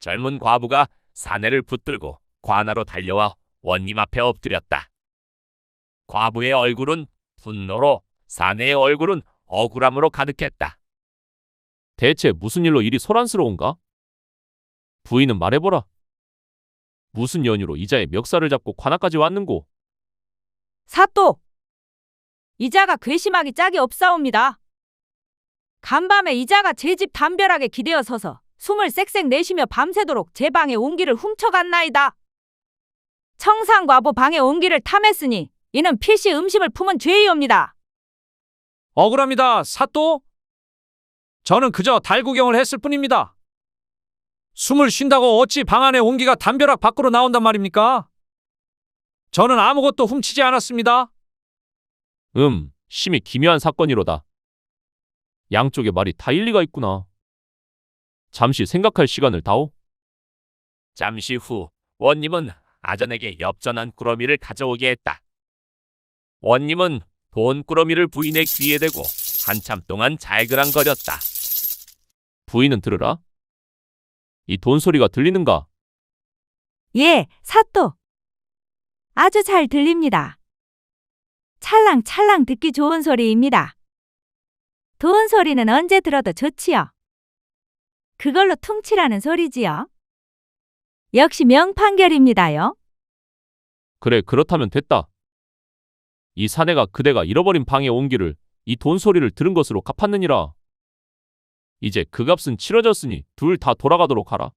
젊은 과부가 사내를 붙들고 관하로 달려와 원님 앞에 엎드렸다. 과부의 얼굴은 분노로 사내의 얼굴은 억울함으로 가득했다. 대체 무슨 일로 일이 소란스러운가? 부인은 말해보라. 무슨 연유로 이자의 멱살을 잡고 관아까지 왔는고? 사또! 이자가 괘씸하기 짝이 없사옵니다. 간밤에 이자가 제 집 담벼락에 기대어 서서 숨을 쌕쌕 내쉬며 밤새도록 제 방에 온기를 훔쳐갔나이다. 청상과부 방에 온기를 탐했으니 이는 필시 음식을 품은 죄이옵니다. 억울합니다, 사또. 저는 그저 달 구경을 했을 뿐입니다. 숨을 쉰다고 어찌 방 안에 온기가 담벼락 밖으로 나온단 말입니까? 저는 아무것도 훔치지 않았습니다. 음, 심히 기묘한 사건이로다. 양쪽의 말이 다 일리가 있구나. 잠시 생각할 시간을 다오. 잠시 후 원님은 아전에게 엽전한 꾸러미를 가져오게 했다. 원님은 돈 꾸러미를 부인의 귀에 대고 한참 동안 잘그랑거렸다. 부인은 들으라. 이 돈 소리가 들리는가? 예, 사또. 아주 잘 들립니다. 찰랑찰랑 듣기 좋은 소리입니다. 돈 소리는 언제 들어도 좋지요. 그걸로 퉁치라는 소리지요. 역시 명판결입니다요. 그래, 그렇다면 됐다. 이 사내가 그대가 잃어버린 방에 온기를 이 돈 소리를 들은 것으로 갚았느니라. 이제 그 값은 치러졌으니 둘 다 돌아가도록 하라.